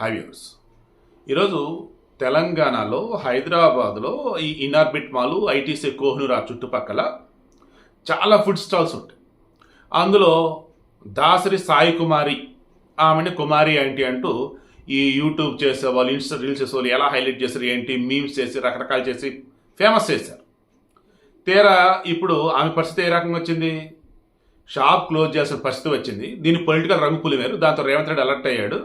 హైవ్యూర్స్ ఈరోజు తెలంగాణలో హైదరాబాద్లో ఈ ఇనార్బిట్ మాలు ఐటీసీ కోహ్నూర్ ఆ చుట్టుపక్కల చాలా ఫుడ్ స్టాల్స్ ఉంటాయి. అందులో దాసరి సాయి కుమారి ఆమెని కుమారి ఏంటి అంటూ ఈ యూట్యూబ్ చేసే వాళ్ళు ఇన్స్టా రీల్స్ చేసే వాళ్ళు ఎలా హైలైట్ చేశారు ఏంటి మీమ్స్ చేసి రకరకాలు చేసి ఫేమస్ చేశారు. తీరా ఇప్పుడు ఆమె పరిస్థితి ఏ రకంగా వచ్చింది? షాప్ క్లోజ్ చేయాల్సిన పరిస్థితి వచ్చింది. దీన్ని పొలిటికల్ రంగు పులిమేరు దాంతో రేవంత్ రెడ్డి అలర్ట్ అయ్యాడు.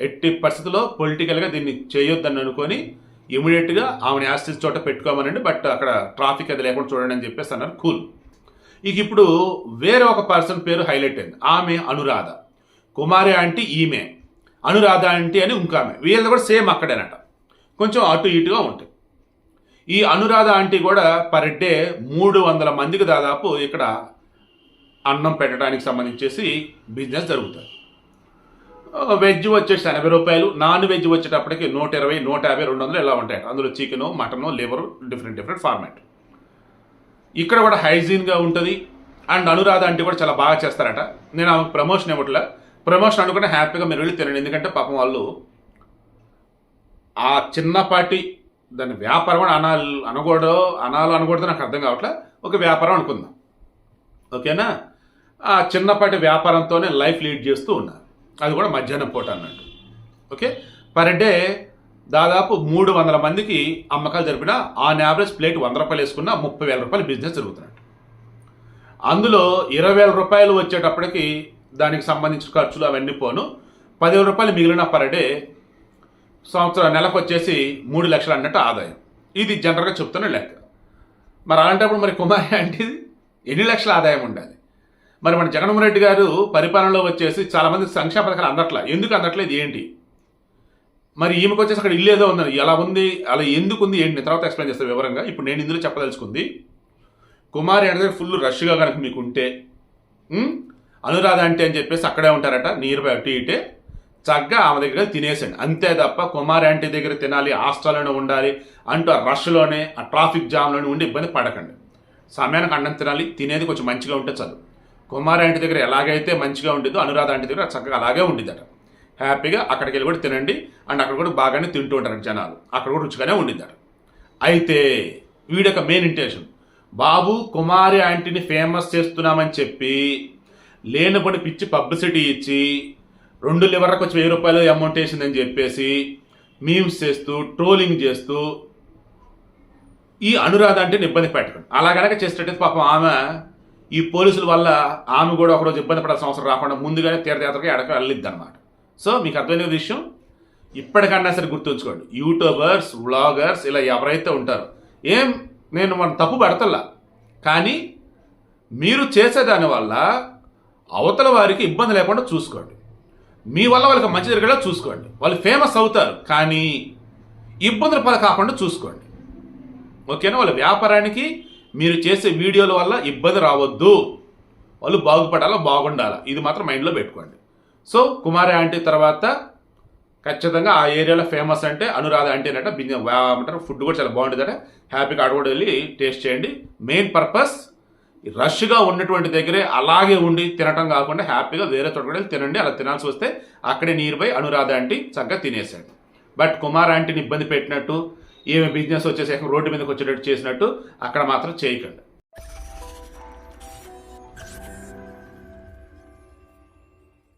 ఎట్టి పరిస్థితుల్లో పొలిటికల్గా దీన్ని చేయొద్దని అనుకొని ఇమీడియట్గా ఆమెను యాస్టిస్ చోట పెట్టుకోమనండి బట్ అక్కడ ట్రాఫిక్ అది లేకుండా చూడండి అని చెప్పేసి అన్నారు. కూల్ ఇక ఇప్పుడు వేరే ఒక పర్సన్ పేరు హైలైట్ అయింది. ఆమె అనురాధ. కుమారి ఆంటీ ఈమె. అనురాధ ఆంటీ అని ఇంకో ఆమె. వీళ్ళది కూడా సేమ్ అక్కడేనట. కొంచెం అటు ఇటుగా ఉంటాయి. ఈ అనురాధ ఆంటీ కూడా పర్ డే మూడు వందల మందికి దాదాపు ఇక్కడ అన్నం పెట్టడానికి సంబంధించేసి బిజినెస్ జరుగుతుంది. వెజ్ వచ్చేసి ఎనభై రూపాయలు. నాన్ వెజ్ వచ్చేటప్పటికి నూట ఇరవై నూట యాభై రెండు వందలు ఇలా ఉంటాయి? అందులో chicken mutton liver different different format. ఇక్కడ కూడా హైజీన్గా ఉంటుంది. అండ్ అనురాధ అంటే కూడా చాలా బాగా చేస్తారట. నేను ఆమె ప్రమోషన్ ఇవ్వట్లే. ప్రమోషన్ అనుకుంటే హ్యాపీగా మీరు వెళ్ళి తినండి. ఎందుకంటే పాపం వాళ్ళు ఆ చిన్నపాటి దాని వ్యాపారం కూడా అనాలి అనకూడదు అనాలి అనకూడదు నాకు అర్థం కావట్లే. ఒక వ్యాపారం అనుకుందాం. ఓకేనా? ఆ చిన్నపాటి వ్యాపారంతోనే లైఫ్ లీడ్ చేస్తూ ఉన్నారు. అది కూడా మధ్యాహ్నం పూట అన్నట్టు. ఓకే? పర్ డే దాదాపు మూడు వందల మందికి అమ్మకాలు జరిపిన ఆన్ యావరేజ్ ప్లేట్ వంద రూపాయలు వేసుకున్న ముప్పై వేల రూపాయలు బిజినెస్ జరుగుతున్నట్టు. అందులో ఇరవై వేల రూపాయలు వచ్చేటప్పటికి దానికి సంబంధించిన ఖర్చులు అవన్నీ పోను. పదివేల రూపాయలు మిగిలిన పర్ డే సంవత్సరం నెలకు వచ్చేసి మూడు లక్షలు అన్నట్టు ఆదాయం. ఇది జనరల్గా చెప్తున్న లెక్క. మరి అలాంటప్పుడు మరి కుమారి అంటే ఎన్ని లక్షల ఆదాయం ఉండాలి? మరి మన జగన్మోహన్ రెడ్డి గారు పరిపాలనలో వచ్చేసి చాలామంది సంక్షేమ పథకాలు అందట్లా. ఎందుకు అందట్లేదు? ఏంటి? మరి ఈమెకు వచ్చేసి అక్కడ ఇల్లు ఏదో ఉందని. ఎలా ఉంది? అలా ఎందుకు ఉంది? ఏంటి? తర్వాత ఎక్స్ప్లెయిన్ చేస్తాను వివరంగా. ఇప్పుడు నేను ఇందులో చెప్పదలుచుకుంది కుమారి అంటే ఫుల్ రష్గా కనుక మీకు ఉంటే అనురాధ అంటే అని చెప్పేసి అక్కడే ఉంటారట నియర్ బై అటు ఇటే చక్కగా ఆమె దగ్గర తినేసండి అంతే తప్ప కుమారి ఆంటీ దగ్గర తినాలి హాస్టల్లోనే ఉండాలి అంటూ ఆ రష్లోనే ఆ ట్రాఫిక్ జామ్లోనే ఉండి ఇబ్బంది పడకండి. సమయానికి అన్నం తినాలి తినేది కొంచెం మంచిగా ఉంటే చాలు. కుమారి దగ్గర ఎలాగైతే మంచిగా ఉండేదో అనురాధ ఆంటీ దగ్గర చక్కగా అలాగే ఉండిద్దట. హ్యాపీగా అక్కడికి వెళ్ళి కూడా తినండి అండ్ అక్కడ కూడా బాగానే తింటూ ఉంటారు జనాలు. అక్కడ కూడా రుచిగానే ఉండిద్దట. అయితే వీడొక మెయిన్ ఇంటెన్షన్ బాబు కుమారి ఆంటీని ఫేమస్ చేస్తున్నామని చెప్పి లేనపడి పిచ్చి పబ్లిసిటీ ఇచ్చి రెండు లివర్లకు వచ్చి వెయ్యి రూపాయలు అమౌంట్ వేసిందని చెప్పేసి మీమ్స్ చేస్తూ ట్రోలింగ్ చేస్తూ ఈ అనురాధ అంటే ఇబ్బంది పెట్టకండి. అలా కనుక చేసేటట్టు పాపం ఆమె ఈ పోలీసుల వల్ల ఆమె కూడా ఒకరోజు ఇబ్బంది పడాల్సిన అవసరం రాకుండా ముందుగానే తీర్థయాత్రకి ఎడక వెళ్ళిద్ది అనమాట సో మీకు అర్థమైన విషయం? ఇప్పటికన్నా సరే గుర్తుంచుకోండి. యూట్యూబర్స్ వ్లాగర్స్ ఇలా ఎవరైతే ఉంటారో ఏం నేను మన తప్పు పెడతల్లా? కానీ మీరు చేసేదాని వల్ల అవతల వారికి ఇబ్బంది లేకుండా చూసుకోండి. మీ వల్ల వాళ్ళకి మంచి జరిగేలా చూసుకోండి. వాళ్ళు ఫేమస్ అవుతారు కానీ ఇబ్బందుల పద కాకుండా చూసుకోండి. ఓకేనా? వాళ్ళ వ్యాపారానికి మీరు చేసే వీడియోల వల్ల ఇబ్బంది రావద్దు. వాళ్ళు బాగుపడాలా బాగుండాలా? ఇది మాత్రం మైండ్లో పెట్టుకోండి. సో కుమారి ఆంటీ తర్వాత ఖచ్చితంగా ఆ ఏరియాలో ఫేమస్ అంటే అనురాధ ఆంటీ అనట బింజ- ఫుడ్ కూడా చాలా బాగుంటుందట హ్యాపీగా అక్కడ కూడా వెళ్ళి టేస్ట్ చేయండి. మెయిన్ పర్పస్ రష్గా ఉన్నటువంటి దగ్గరే అలాగే ఉండి తినటం కాకుండా హ్యాపీగా వేరే చోట కూడా వెళ్ళి తినండి. అలా తినాల్సి వస్తే అక్కడే నీరు బై అనురాధ ఆంటీ చక్కగా తినేసాడు బట్ కుమార్ ఆంటీని ఇబ్బంది పెట్టినట్టు ఏమి బిజినెస్ వచ్చేసి రోడ్డు మీదకి వచ్చేటట్టు చేసినట్టు అక్కడ మాత్రం చేయకండి.